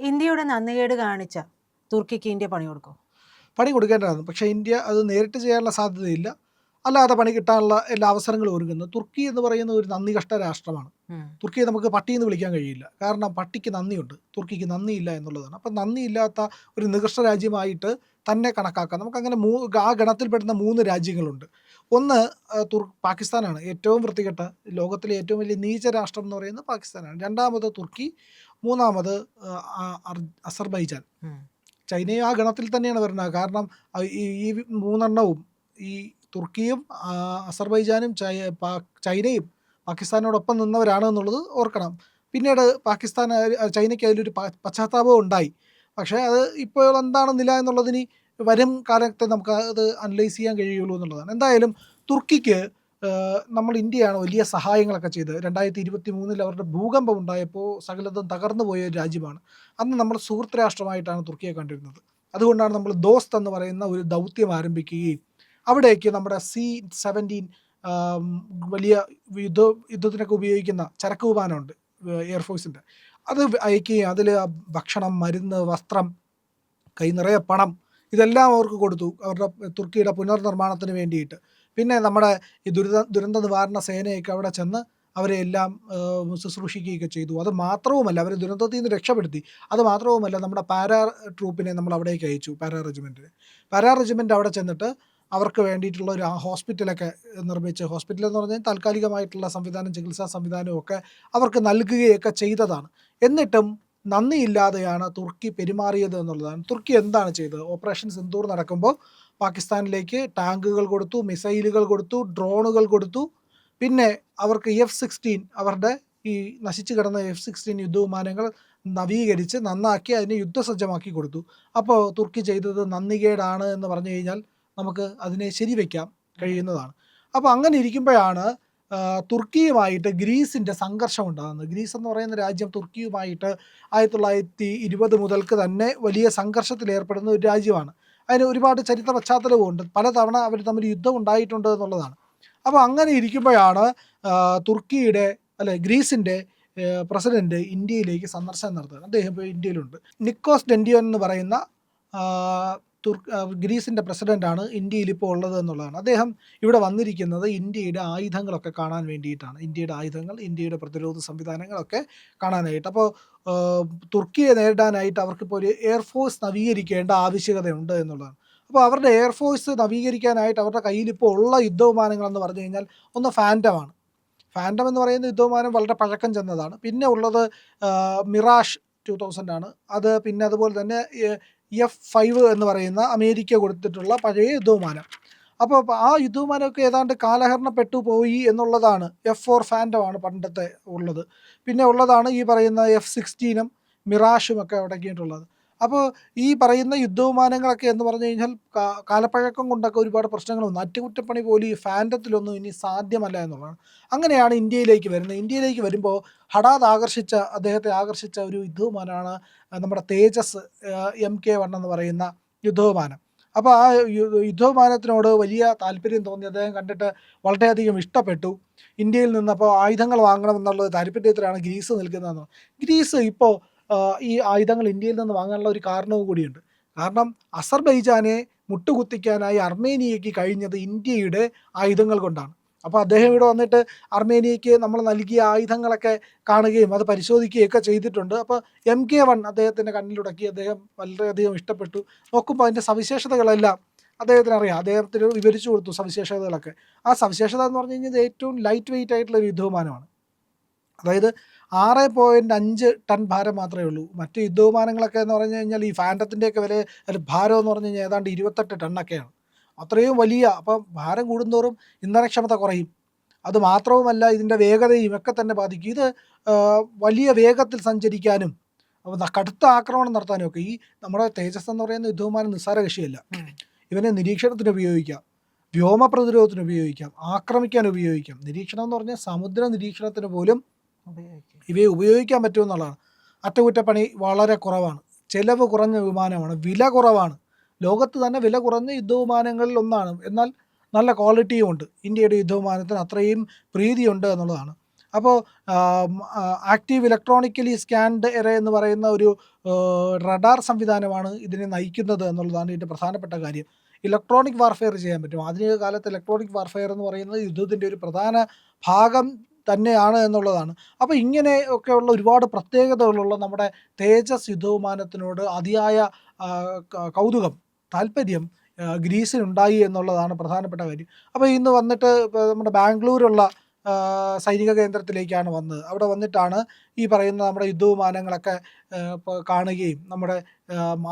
ഇന്ത്യയുടെ നന്ദികേട് കാണിച്ച തുർക്കിക്ക് ഇന്ത്യ പണി കൊടുക്കും? പണി കൊടുക്കേണ്ടതാണ്. പക്ഷേ ഇന്ത്യ അത് നേരിട്ട് ചെയ്യാനുള്ള സാധ്യതയില്ല. അല്ലാതെ പണി കിട്ടാനുള്ള എല്ലാ അവസരങ്ങളും ഒരുങ്ങുന്നു തുർക്കി എന്ന് പറയുന്ന ഒരു നന്ദി കഷ്ട രാഷ്ട്രമാണ് തുർക്കിയെ നമുക്ക് പട്ടി എന്ന് വിളിക്കാൻ കഴിയില്ല. കാരണം പട്ടിക്ക് നന്ദിയുണ്ട്. തുർക്കിക്ക് നന്ദിയില്ല എന്നുള്ളതാണ്. അപ്പം നന്ദിയില്ലാത്ത ഒരു നികൃഷ്ട രാജ്യമായിട്ട് തന്നെ കണക്കാക്കാം. നമുക്കങ്ങനെ മൂ ആ ഗണത്തിൽപ്പെടുന്ന മൂന്ന് രാജ്യങ്ങളുണ്ട്. ഒന്ന് തുർ പാകിസ്ഥാനാണ് ഏറ്റവും വൃത്തികെട്ട ലോകത്തിലെ ഏറ്റവും വലിയ നീച രാഷ്ട്രം എന്ന് പറയുന്നത് പാകിസ്ഥാനാണ്. രണ്ടാമത് തുർക്കി മൂന്നാമത് അസർബൈജാൻ. ചൈനയും ആ ഗണത്തിൽ തന്നെയാണ് വരുന്നത്. കാരണം ഈ മൂന്നെണ്ണവും ഈ തുർക്കിയും അസർബൈജാനും ചൈനയും പാകിസ്ഥാനോടൊപ്പം നിന്നവരാണ് എന്നുള്ളത് ഓർക്കണം. പിന്നീട് പാകിസ്ഥാൻ ചൈനയ്ക്ക് അതിലൊരു പശ്ചാത്താപം ഉണ്ടായി. പക്ഷേ അത് ഇപ്പോൾ എന്താണ് നില എന്നുള്ളതിന് വരും കാലത്തെ നമുക്ക് അത് അനലൈസ് ചെയ്യാൻ കഴിയുള്ളൂ എന്നുള്ളതാണ്. എന്തായാലും തുർക്കിക്ക് നമ്മൾ ഇന്ത്യയാണ് വലിയ സഹായങ്ങളൊക്കെ ചെയ്തത് രണ്ടായിരത്തി ഇരുപത്തി മൂന്നിൽ അവരുടെ ഭൂകമ്പം ഉണ്ടായപ്പോൾ സകലതും തകർന്നു പോയ ഒരു രാജ്യമാണ്. അന്ന് നമ്മൾ സുഹൃത്ത് രാഷ്ട്രമായിട്ടാണ് തുർക്കിയെ കണ്ടിരുന്നത്. അതുകൊണ്ടാണ് നമ്മൾ ദോസ്ത് എന്ന് പറയുന്ന ഒരു ദൗത്യം ആരംഭിക്കുകയും അവിടേക്ക് നമ്മുടെ സി സെവന്റീൻ വലിയ യുദ്ധ യുദ്ധത്തിനൊക്കെ ഉപയോഗിക്കുന്ന ചരക്ക് വിമാനമുണ്ട് എയർഫോഴ്സിന്റെ അത് അയക്കുകയും അതിൽ ഭക്ഷണം മരുന്ന് വസ്ത്രം കൈ നിറയെ പണം ഇതെല്ലാം അവർക്ക് കൊടുത്തു. അവരുടെ തുർക്കിയുടെ പുനർനിർമ്മാണത്തിന് വേണ്ടിയിട്ട്. പിന്നെ നമ്മുടെ ഈ ദുരിത ദുരന്ത നിവാരണ സേനയൊക്കെ അവിടെ ചെന്ന് അവരെ എല്ലാം ശുശ്രൂഷിക്കുകയൊക്കെ ചെയ്തു. അത് മാത്രവുമല്ല അവരെ ദുരന്തത്തിൽ നിന്ന് രക്ഷപ്പെടുത്തി. അത് മാത്രവുമല്ല നമ്മുടെ പാരാ ട്രൂപ്പിനെ നമ്മൾ അവിടേക്ക് അയച്ചു പാരാ റെജിമെന്റിന് പാരാ റെജിമെന്റ് അവിടെ ചെന്നിട്ട് അവർക്ക് വേണ്ടിയിട്ടുള്ള ഒരു ഹോസ്പിറ്റലൊക്കെ നിർമ്മിച്ച് ഹോസ്പിറ്റൽ എന്ന് പറഞ്ഞാൽ താൽക്കാലികമായിട്ടുള്ള സംവിധാനം ചികിത്സാ സംവിധാനവും ഒക്കെ അവർക്ക് നൽകുകയൊക്കെ ചെയ്തതാണ്. എന്നിട്ടും നന്ദിയില്ലാതെയാണ് തുർക്കി പെരുമാറിയത് എന്നുള്ളതാണ്. തുർക്കി എന്താണ് ചെയ്തത്? ഓപ്പറേഷൻ സിന്ദൂർ നടക്കുമ്പോൾ പാകിസ്ഥാനിലേക്ക് ടാങ്കുകൾ കൊടുത്തു മിസൈലുകൾ കൊടുത്തു ഡ്രോണുകൾ കൊടുത്തു. പിന്നെ അവർക്ക് എഫ് സിക്സ്റ്റീൻ അവരുടെ ഈ നശിച്ചു കിടന്ന എഫ് സിക്സ്റ്റീൻ യുദ്ധവിമാനങ്ങൾ നവീകരിച്ച് നന്നാക്കി അതിനെ യുദ്ധസജ്ജമാക്കി കൊടുത്തു. അപ്പോൾ തുർക്കി ചെയ്തത് നന്ദികേടാണ് എന്ന് പറഞ്ഞു കഴിഞ്ഞാൽ നമുക്ക് അതിനെ ശരിവെക്കാം കഴിയുന്നതാണ്. അപ്പോൾ അങ്ങനെ ഇരിക്കുമ്പോഴാണ് തുർക്കിയുമായിട്ട് ഗ്രീസിന്റെ സംഘർഷം ഉണ്ടാകുന്നത്. ഗ്രീസ് എന്ന് പറയുന്ന രാജ്യം തുർക്കിയുമായിട്ട് ആയിരത്തി തൊള്ളായിരത്തി ഇരുപത് മുതൽക്ക് തന്നെ വലിയ സംഘർഷത്തിൽ ഏർപ്പെടുന്ന ഒരു രാജ്യമാണ്. അതിന് ഒരുപാട് ചരിത്ര പശ്ചാത്തലവുമുണ്ട്. പലതവണ അവർ തമ്മിൽ യുദ്ധം ഉണ്ടായിട്ടുണ്ട് എന്നുള്ളതാണ്. അപ്പോൾ അങ്ങനെ ഇരിക്കുമ്പോഴാണ് തുർക്കിയുടെ അല്ലെ ഗ്രീസിന്റെ പ്രസിഡന്റ് ഇന്ത്യയിലേക്ക് സന്ദർശനം നടത്തുന്നത്. അദ്ദേഹം ഇപ്പോൾ ഇന്ത്യയിലുണ്ട്. നിക്കോസ് ഡെൻഡിയോൻ എന്ന് പറയുന്ന തുർക്ക് ഗ്രീസിന്റെ പ്രസിഡന്റാണ് ഇന്ത്യയിൽ ഇപ്പോൾ ഉള്ളത് എന്നുള്ളതാണ്. അദ്ദേഹം ഇവിടെ വന്നിരിക്കുന്നത് ഇന്ത്യയുടെ ആയുധങ്ങളൊക്കെ കാണാൻ വേണ്ടിയിട്ടാണ്. ഇന്ത്യയുടെ ആയുധങ്ങൾ ഇന്ത്യയുടെ പ്രതിരോധ സംവിധാനങ്ങളൊക്കെ കാണാനായിട്ട്. അപ്പോൾ തുർക്കിയെ നേരിടാനായിട്ട് അവർക്കിപ്പോൾ ഒരു എയർഫോഴ്സ് നവീകരിക്കേണ്ട ആവശ്യകതയുണ്ട് എന്നുള്ളതാണ്. അപ്പോൾ അവരുടെ എയർഫോഴ്സ് നവീകരിക്കാനായിട്ട് അവരുടെ കയ്യിൽ ഇപ്പോൾ ഉള്ള യുദ്ധവിമാനങ്ങളെന്ന് പറഞ്ഞു കഴിഞ്ഞാൽ ഒന്ന് ഫാന്റമാണ് ഫാന്റം എന്ന് പറയുന്ന യുദ്ധവിമാനം വളരെ പഴക്കം ചെന്നതാണ്. പിന്നെ ഉള്ളത് മിറാഷ് ടു തൗസൻഡ് ആണ്. അത് പിന്നെ അതുപോലെ തന്നെ എഫ് ഫൈവ് എന്ന് പറയുന്ന അമേരിക്ക കൊടുത്തിട്ടുള്ള പഴയ യുദ്ധവിമാനം. അപ്പോൾ ആ യുദ്ധവിമാനമൊക്കെ ഏതാണ്ട് കാലഹരണപ്പെട്ടു പോയി എന്നുള്ളതാണ് എഫ് ഫോർ ഫാന്റമാണ് പണ്ടത്തെ ഉള്ളത്. പിന്നെ ഉള്ളതാണ് ഈ പറയുന്ന എഫ് സിക്സ്റ്റീനും മിറാഷും ഒക്കെ അടക്കിയിട്ടുള്ളത് അപ്പോൾ ഈ പറയുന്ന യുദ്ധവിമാനങ്ങളൊക്കെ എന്ന് പറഞ്ഞു കഴിഞ്ഞാൽ കാലപ്പഴക്കം കൊണ്ടൊക്കെ ഒരുപാട് പ്രശ്നങ്ങൾ വന്നു അറ്റകുറ്റപ്പണി പോലും ഈ ഫാന്റത്തിലൊന്നും ഇനി സാധ്യമല്ല എന്നുള്ളതാണ്. അങ്ങനെയാണ് ഇന്ത്യയിലേക്ക് വരുന്നത്. ഇന്ത്യയിലേക്ക് വരുമ്പോൾ ഹഠാത് ആകർഷിച്ച അദ്ദേഹത്തെ ആകർഷിച്ച ഒരു യുദ്ധവിമാനമാണ് നമ്മുടെ തേജസ് എം കെ വൺ എന്ന് പറയുന്ന യുദ്ധവിമാനം. അപ്പോൾ ആ യുദ്ധവിമാനത്തിനോട് വലിയ താല്പര്യം തോന്നി. അദ്ദേഹം കണ്ടിട്ട് വളരെയധികം ഇഷ്ടപ്പെട്ടു. ഇന്ത്യയിൽ നിന്ന് അപ്പോൾ ആയുധങ്ങൾ വാങ്ങണമെന്നുള്ള താല്പര്യത്തിലാണ് ഗ്രീസ് നിൽക്കുന്നതെന്ന്. ഗ്രീസ് ഇപ്പോൾ ഈ ആയുധങ്ങൾ ഇന്ത്യയിൽ നിന്ന് വാങ്ങാനുള്ള ഒരു കാരണവും കൂടിയുണ്ട്. കാരണം അസർബൈജാനെ മുട്ടുകുത്തിക്കാനായി അർമേനിയയ്ക്ക് കഴിഞ്ഞത് ഇന്ത്യയുടെ ആയുധങ്ങൾ കൊണ്ടാണ്. അപ്പോൾ അദ്ദേഹം ഇവിടെ വന്നിട്ട് അർമേനിയയ്ക്ക് നമ്മൾ നൽകിയ ആയുധങ്ങളൊക്കെ കാണുകയും അത് പരിശോധിക്കുകയൊക്കെ ചെയ്തിട്ടുണ്ട്. അപ്പോൾ എം കെ വൺ അദ്ദേഹത്തിന്റെ കണ്ണിലുടക്കി അദ്ദേഹം വളരെയധികം ഇഷ്ടപ്പെട്ടു. നോക്കുമ്പോൾ അതിന്റെ സവിശേഷതകളെല്ലാം അദ്ദേഹത്തിന് അറിയാം. അദ്ദേഹത്തിന് വിവരിച്ചു കൊടുത്തു സവിശേഷതകളൊക്കെ. ആ സവിശേഷത എന്ന് പറഞ്ഞു കഴിഞ്ഞാൽ ഏറ്റവും ലൈറ്റ് വെയിറ്റ് ആയിട്ടുള്ള ഒരു യുദ്ധവിമാനമാണ്. അതായത് ആറ് പോയിന്റ് അഞ്ച് ടൺ ഭാരം മാത്രമേ ഉള്ളൂ. മറ്റ് യുദ്ധവിമാനങ്ങളൊക്കെ എന്ന് പറഞ്ഞു കഴിഞ്ഞാൽ ഈ ഫാന്റത്തിന്റെയൊക്കെ വില അതിൽ ഭാരം എന്ന് പറഞ്ഞു കഴിഞ്ഞാൽ ഏതാണ്ട് ഇരുപത്തെട്ട് ടണ്ണൊക്കെയാണ്. അത്രയും വലിയ അപ്പം ഭാരം കൂടുന്തോറും ഇന്ധനക്ഷമത കുറയും. അത് മാത്രവുമല്ല ഇതിന്റെ വേഗതയും ഒക്കെ തന്നെ ബാധിക്കും. ഇത് വലിയ വേഗത്തിൽ സഞ്ചരിക്കാനും കടുത്ത ആക്രമണം നടത്താനും ഒക്കെ ഈ നമ്മുടെ തേജസ് എന്ന് പറയുന്ന യുദ്ധവിമാനം നിസ്സാര കക്ഷിയല്ല. ഇവനെ നിരീക്ഷണത്തിന് ഉപയോഗിക്കാം വ്യോമ പ്രതിരോധത്തിന് ഉപയോഗിക്കാം ആക്രമിക്കാൻ ഉപയോഗിക്കാം. നിരീക്ഷണം എന്ന് പറഞ്ഞാൽ സമുദ്ര നിരീക്ഷണത്തിന് പോലും ഇവയെ ഉപയോഗിക്കാൻ പറ്റുമെന്നുള്ളതാണ് അറ്റകുറ്റപ്പണി വളരെ കുറവാണ്. ചെലവ് കുറഞ്ഞ വിമാനമാണ്. വില കുറവാണ്. ലോകത്ത് തന്നെ വില കുറഞ്ഞ യുദ്ധവിമാനങ്ങളിൽ ഒന്നാണ്. എന്നാൽ നല്ല ക്വാളിറ്റിയും ഉണ്ട്. ഇന്ത്യയുടെ യുദ്ധവിമാനത്തിന് അത്രയും പ്രീതിയുണ്ട് എന്നുള്ളതാണ്. അപ്പോൾ ആക്റ്റീവ് ഇലക്ട്രോണിക്കലി സ്കാൻഡ് എറേ എന്ന് പറയുന്ന ഒരു റഡാർ സംവിധാനമാണ് ഇതിനെ നയിക്കുന്നത് എന്നുള്ളതാണ് ഇതിന്റെ പ്രധാനപ്പെട്ട കാര്യം. ഇലക്ട്രോണിക് വാർഫെയർ ചെയ്യാൻ പറ്റും. ആധുനിക കാലത്ത് ഇലക്ട്രോണിക് വാർഫെയർ എന്ന് പറയുന്നത് യുദ്ധത്തിന്റെ ഒരു പ്രധാന ഭാഗം തന്നെയാണ് എന്നുള്ളതാണ്. അപ്പോൾ ഇങ്ങനെ ഒക്കെയുള്ള ഒരുപാട് പ്രത്യേകതകളുള്ള നമ്മുടെ തേജസ് യുദ്ധവിമാനത്തിനോട് അതിയായ കൗതുകം താല്പര്യം ഗ്രീസിനുണ്ടായി എന്നുള്ളതാണ് പ്രധാനപ്പെട്ട കാര്യം. അപ്പോൾ ഇന്ന് വന്നിട്ട് നമ്മുടെ ബാംഗ്ലൂരുള്ള സൈനിക കേന്ദ്രത്തിലേക്കാണ് വന്നത്. അവിടെ വന്നിട്ടാണ് ഈ പറയുന്ന നമ്മുടെ യുദ്ധവിമാനങ്ങളൊക്കെ കാണുകയും നമ്മുടെ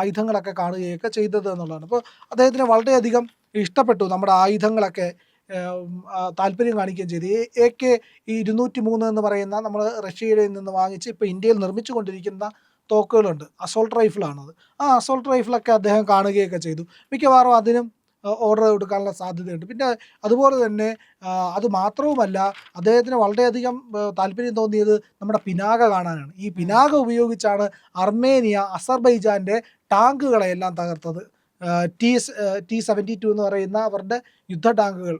ആയുധങ്ങളൊക്കെ കാണുകയൊക്കെ ചെയ്തത് എന്നുള്ളതാണ്. അപ്പോൾ അദ്ദേഹത്തിന് വളരെയധികം ഇഷ്ടപ്പെട്ടു നമ്മുടെ ആയുധങ്ങളൊക്കെ താല്പര്യം കാണിക്കുകയും ചെയ്തു. എ കെ ഇരുന്നൂറ്റി മൂന്ന് എന്ന് പറയുന്ന നമ്മൾ റഷ്യയിൽ നിന്ന് വാങ്ങിച്ച് ഇപ്പോൾ ഇന്ത്യയിൽ നിർമ്മിച്ചു കൊണ്ടിരിക്കുന്ന തോക്കുകളുണ്ട്. അസോൾട്ട് റൈഫിളാണത് ആ അസോൾട്ട് റൈഫിളൊക്കെ അദ്ദേഹം കാണുകയൊക്കെ ചെയ്തു. മിക്കവാറും അതിനും ഓർഡർ കൊടുക്കാനുള്ള സാധ്യതയുണ്ട്. പിന്നെ അതുപോലെ തന്നെ അത് മാത്രവുമല്ല അദ്ദേഹത്തിന് വളരെയധികം താല്പര്യം തോന്നിയത് നമ്മുടെ പിനാക കാണാനാണ്. ഈ പിനാക ഉപയോഗിച്ചാണ് അർമേനിയ അസർബൈജാന്റെ ടാങ്കുകളെയെല്ലാം തകർത്തത്. ടി ടി സെവന്റി ടു എന്ന് പറയുന്ന അവരുടെ യുദ്ധ ടാങ്കുകൾ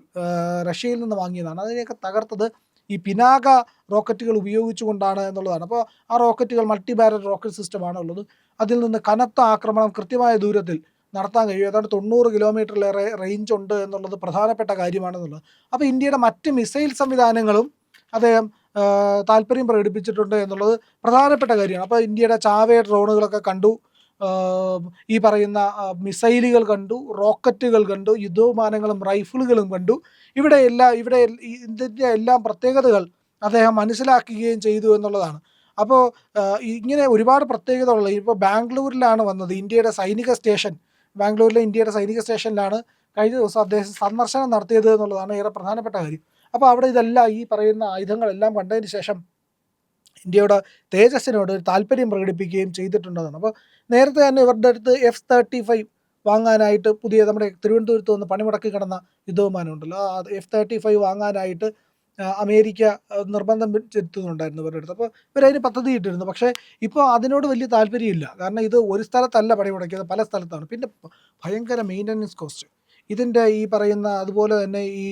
റഷ്യയിൽ നിന്ന് വാങ്ങിയതാണ്. അതിനെയൊക്കെ തകർത്തത് ഈ പിനാക റോക്കറ്റുകൾ ഉപയോഗിച്ചുകൊണ്ടാണ് എന്നുള്ളതാണ്. അപ്പോൾ ആ റോക്കറ്റുകൾ മൾട്ടി ബാരൽ റോക്കറ്റ് സിസ്റ്റമാണ് ഉള്ളത്. അതിൽ നിന്ന് കനത്ത ആക്രമണം കൃത്യമായ ദൂരത്തിൽ നടത്താൻ കഴിയും. ഏതാണ്ട് തൊണ്ണൂറ് കിലോമീറ്ററിലേറെ റേഞ്ച് ഉണ്ട് എന്നുള്ളത് പ്രധാനപ്പെട്ട കാര്യമാണെന്നുള്ളത്. അപ്പോൾ ഇന്ത്യയുടെ മറ്റ് മിസൈൽ സംവിധാനങ്ങളും അദ്ദേഹം താല്പര്യം പ്രകടിപ്പിച്ചിട്ടുണ്ട് എന്നുള്ളത് പ്രധാനപ്പെട്ട കാര്യമാണ്. അപ്പോൾ ഇന്ത്യയുടെ ചാവേ ഡ്രോണുകളൊക്കെ കണ്ടു. ഈ പറയുന്ന മിസൈലുകൾ കണ്ടു റോക്കറ്റുകൾ കണ്ടു യുദ്ധവിമാനങ്ങളും റൈഫിളുകളും കണ്ടു. ഇവിടെ എല്ലാം ഇവിടെ ഇതിന്റെ എല്ലാം പ്രത്യേകതകൾ അദ്ദേഹം മനസ്സിലാക്കുകയും ചെയ്തു എന്നുള്ളതാണ്. അപ്പോൾ ഇങ്ങനെ ഒരുപാട് പ്രത്യേകതകളുള്ള ഇപ്പോൾ ബാംഗ്ലൂരിലാണ് വന്നത് ഇന്ത്യയുടെ സൈനിക സ്റ്റേഷൻ. ബാംഗ്ലൂരിലെ ഇന്ത്യയുടെ സൈനിക സ്റ്റേഷനിലാണ് കഴിഞ്ഞ ദിവസം അദ്ദേഹം സന്ദർശനം നടത്തിയത് എന്നുള്ളതാണ് ഏറെ പ്രധാനപ്പെട്ട കാര്യം. അപ്പോൾ അവിടെ ഇതെല്ലാം ഈ പറയുന്ന ആയുധങ്ങളെല്ലാം കണ്ടതിന് ശേഷം ഇന്ത്യയുടെ തേജസ്സിനോട് ഒരു താല്പര്യം പ്രകടിപ്പിക്കുകയും ചെയ്തിട്ടുണ്ടെന്നാണ്. അപ്പോൾ നേരത്തെ തന്നെ ഇവരുടെ അടുത്ത് എഫ് തേർട്ടി ഫൈവ് വാങ്ങാനായിട്ട് പുതിയ നമ്മുടെ തിരുവനന്തപുരത്ത് വന്ന് പണിമുടക്കി കിടന്ന യുദ്ധവിമാനം ഉണ്ടല്ലോ ആ എഫ് തേർട്ടി ഫൈവ് വാങ്ങാനായിട്ട് അമേരിക്ക നിർബന്ധം ചെലുത്തുന്നുണ്ടായിരുന്നു ഇവരുടെ അടുത്ത്. അപ്പോൾ ഇവരതിന് പദ്ധതി ഇട്ടിരുന്നു. പക്ഷേ ഇപ്പോൾ അതിനോട് വലിയ താല്പര്യമില്ല. കാരണം ഇത് ഒരു സ്ഥലത്തല്ല പണിമുടക്കിയത് പല സ്ഥലത്താണ്. പിന്നെ ഭയങ്കര മെയിന്റനൻസ് കോസ്റ്റ് ഇതിന്റെ ഈ പറയുന്ന അതുപോലെ തന്നെ ഈ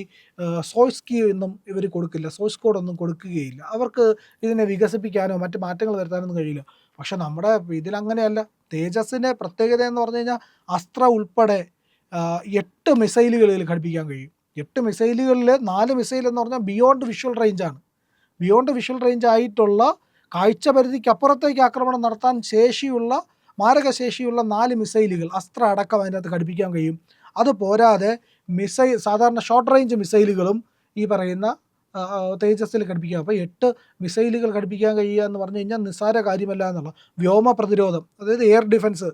സോയ്സ് കീ ഒന്നും ഇവർ കൊടുക്കില്ല. സോഴ്സ് കോഡൊന്നും കൊടുക്കുകയില്ല. അവർക്ക് ഇതിനെ വികസിപ്പിക്കാനോ മറ്റ് മാറ്റങ്ങൾ വരുത്താനൊന്നും കഴിയില്ല. പക്ഷെ നമ്മുടെ ഇതിലങ്ങനെയല്ല. തേജസ്സിന്റെ പ്രത്യേകത എന്ന് പറഞ്ഞു കഴിഞ്ഞാൽ അസ്ത്ര ഉൾപ്പെടെ എട്ട് മിസൈലുകളിൽ ഘടിപ്പിക്കാൻ കഴിയും. എട്ട് മിസൈലുകളിൽ നാല് മിസൈൽ എന്ന് പറഞ്ഞാൽ ബിയോണ്ട് വിഷ്വൽ റേഞ്ചാണ്. ബിയോണ്ട് വിഷ്വൽ റേഞ്ച് ആയിട്ടുള്ള കാഴ്ച പരിധിക്ക് അപ്പുറത്തേക്ക് ആക്രമണം നടത്താൻ ശേഷിയുള്ള മാരകശേഷിയുള്ള നാല് മിസൈലുകൾ അസ്ത്ര അടക്കം അതിനകത്ത് ഘടിപ്പിക്കാൻ കഴിയും. അത് പോരാതെ മിസൈൽ സാധാരണ ഷോർട്ട് റേഞ്ച് മിസൈലുകളും ഈ പറയുന്ന തേജസ്സിൽ ഘടിപ്പിക്കുക അപ്പോൾ എട്ട് മിസൈലുകൾ ഘടിപ്പിക്കാൻ കഴിയുക എന്ന് പറഞ്ഞു കഴിഞ്ഞാൽ നിസ്സാര കാര്യമല്ല എന്നുള്ള വ്യോമ പ്രതിരോധം അതായത് എയർ ഡിഫൻസ്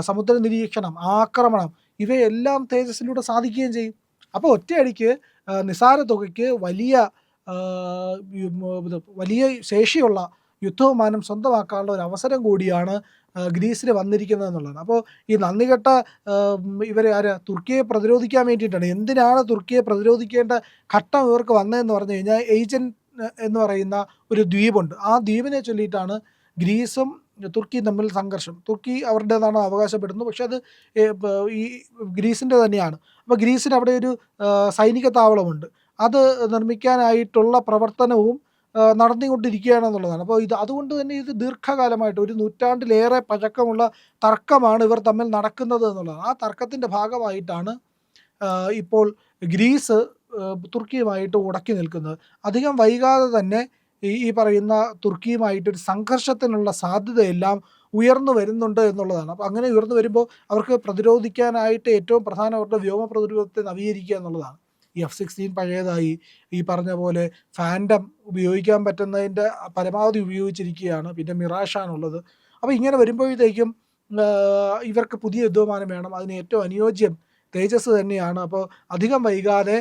സമുദ്ര നിരീക്ഷണം ആക്രമണം ഇവയെല്ലാം തേജസ്സിലൂടെ സാധിക്കുകയും ചെയ്യും. അപ്പോൾ ഒറ്റയടിക്ക് നിസ്സാര തുകയ്ക്ക് വലിയ വലിയ ശേഷിയുള്ള യുദ്ധവിമാനം സ്വന്തമാക്കാനുള്ള ഒരു അവസരം കൂടിയാണ് ഗ്രീസിൽ വന്നിരിക്കുന്നത് എന്നുള്ളതാണ് അപ്പോൾ ഈ നന്ദികെട്ട ഇവരെ ആര് തുർക്കിയെ പ്രതിരോധിക്കാൻ വേണ്ടിയിട്ടാണ്. എന്തിനാണ് തുർക്കിയെ പ്രതിരോധിക്കേണ്ട ഘട്ടം ഇവർക്ക് വന്നതെന്ന് പറഞ്ഞു കഴിഞ്ഞാൽ ഏജൻ എന്ന് പറയുന്ന ഒരു ദ്വീപുണ്ട്. ആ ദ്വീപിനെ ചൊല്ലിയിട്ടാണ് ഗ്രീസും തുർക്കിയും തമ്മിൽ സംഘർഷം. തുർക്കി അവരുടേതാണ് അവകാശപ്പെടുന്നത് പക്ഷേ അത് ഈ ഗ്രീസിന്റെ തന്നെയാണ്. അപ്പോൾ ഗ്രീസിന് അവിടെ ഒരു സൈനിക താവളമുണ്ട്. അത് നിർമ്മിക്കാനായിട്ടുള്ള പ്രവർത്തനവും ആ, നടന്നുകൊണ്ടിരിക്കുകയാണെന്നുള്ളതാണ്. അപ്പോൾ ഇത് അതുകൊണ്ട് തന്നെ ഇത് ദീർഘകാലമായിട്ട് ഒരു നൂറ്റാണ്ടിലേറെ പഴക്കമുള്ള തർക്കമാണ് ഇവർ തമ്മിൽ നടക്കുന്നത് എന്നുള്ളതാണ്. ആ തർക്കത്തിന്റെ ഭാഗമായിട്ടാണ് ഇപ്പോൾ ഗ്രീസ് തുർക്കിയുമായിട്ട് ഉടക്കി നിൽക്കുന്നത്. അധികം വൈകാതെ തന്നെ ഈ പറയുന്ന തുർക്കിയുമായിട്ടൊരു സംഘർഷത്തിനുള്ള സാധ്യതയെല്ലാം ഉയർന്നു വരുന്നുണ്ട് എന്നുള്ളതാണ്. അപ്പോൾ അങ്ങനെ ഉയർന്നു വരുമ്പോൾ അവർക്ക് പ്രതിരോധിക്കാനായിട്ട് ഏറ്റവും പ്രധാനം അവരുടെ വ്യോമ പ്രതിരോധത്തെ നവീകരിക്കുക എന്നുള്ളതാണ്. ഈ എഫ് സിക്സ്റ്റീൻ പഴയതായി ഈ പറഞ്ഞ പോലെ ഫാൻഡം ഉപയോഗിക്കാൻ പറ്റുന്നതിന്റെ പരമാവധി ഉപയോഗിച്ചിരിക്കുകയാണ്. പിന്നെ മിറാഷാണുള്ളത് അപ്പോൾ ഇങ്ങനെ വരുമ്പോഴത്തേക്കും ഇവർക്ക് പുതിയ യുദ്ധവിമാനം വേണം. അതിന് ഏറ്റവും അനുയോജ്യം തേജസ് തന്നെയാണ്. അപ്പോൾ അധികം വൈകാതെ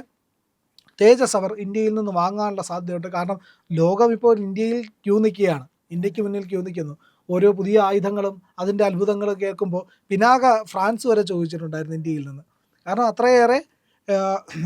തേജസ് അവർ ഇന്ത്യയിൽ നിന്ന് വാങ്ങാനുള്ള സാധ്യതയുണ്ട്. കാരണം ലോകം ഇപ്പോൾ ഇന്ത്യയിൽ ക്യൂ നിൽക്കുകയാണ്. ഇന്ത്യയ്ക്ക് മുന്നിൽ ക്യൂ നിൽക്കുന്നു. ഓരോ പുതിയ ആയുധങ്ങളും അതിന്റെ അത്ഭുതങ്ങളും കേൾക്കുമ്പോൾ പിനാക ഫ്രാൻസ് വരെ ചോദിച്ചിട്ടുണ്ടായിരുന്നു ഇന്ത്യയിൽ നിന്ന്. കാരണം അത്രയേറെ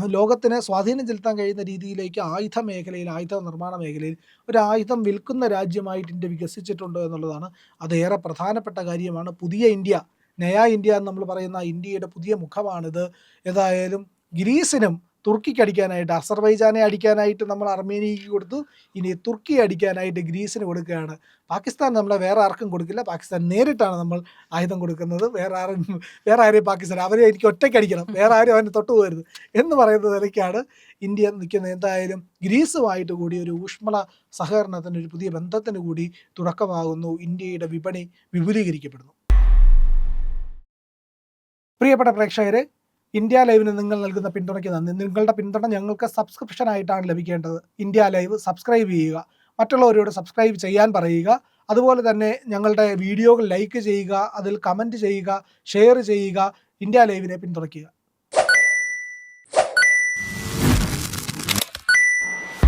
ലോകത്തിന് സ്വാധീനം ചെലുത്താൻ കഴിയുന്ന രീതിയിലേക്ക് ആയുധ മേഖലയിൽ ആയുധ നിർമ്മാണ മേഖലയിൽ ഒരു ആയുധം വിൽക്കുന്ന രാജ്യമായിട്ട് ഇന്ത്യ വികസിച്ചിട്ടുണ്ട് എന്നുള്ളതാണ്. അതേറെ പ്രധാനപ്പെട്ട കാര്യമാണ്. പുതിയ ഇന്ത്യ നയാ ഇന്ത്യ എന്ന് നമ്മൾ പറയുന്ന ഇന്ത്യയുടെ പുതിയ മുഖമാണിത്. ഏതായാലും ഗ്രീസിനും തുർക്കിക്ക് അടിക്കാനായിട്ട് അസർബൈജാനെ അടിക്കാനായിട്ട് നമ്മൾ അർമേനിയക്ക് കൊടുത്തു. ഇനി തുർക്കി അടിക്കാനായിട്ട് ഗ്രീസിന് കൊടുക്കുകയാണ്. പാകിസ്ഥാൻ നമ്മളെ വേറെ ആർക്കും കൊടുക്കില്ല. പാകിസ്ഥാൻ നേരിട്ടാണ് നമ്മൾ ആയുധം കൊടുക്കുന്നത്. വേറെ ആരും വേറെ ആരെയും പാകിസ്ഥാൻ അവരെ എനിക്ക് ഒറ്റയ്ക്ക് അടിക്കണം. വേറെ ആരും അവനെ തൊട്ടു പോകരുത് എന്ന് പറയുന്ന നിലയ്ക്കാണ് ഇന്ത്യ നിൽക്കുന്നത്. എന്തായാലും ഗ്രീസുമായിട്ട് കൂടി ഒരു ഊഷ്മള സഹകരണത്തിന് ഒരു പുതിയ ബന്ധത്തിന് കൂടി തുടക്കമാകുന്നു. ഇന്ത്യയുടെ വിപണി വിപുലീകരിക്കപ്പെടുന്നു. പ്രിയപ്പെട്ട പ്രേക്ഷകരെ ഇന്ത്യ ലൈവിന് നിങ്ങൾ നൽകുന്ന പിന്തുണയ്ക്ക് നന്ദി. നിങ്ങളുടെ പിന്തുണ ഞങ്ങൾക്ക് സബ്സ്ക്രിപ്ഷൻ ആയിട്ടാണ് ലഭിക്കേണ്ടത്. ഇന്ത്യ ലൈവ് സബ്സ്ക്രൈബ് ചെയ്യുക. മറ്റുള്ളവരോട് സബ്സ്ക്രൈബ് ചെയ്യാൻ പറയുക. അതുപോലെ തന്നെ ഞങ്ങളുടെ വീഡിയോകൾ ലൈക്ക് ചെയ്യുക അതിൽ കമന്റ് ചെയ്യുക ഷെയർ ചെയ്യുക ഇന്ത്യ ലൈവിനെ പിന്തുണയ്ക്കുക.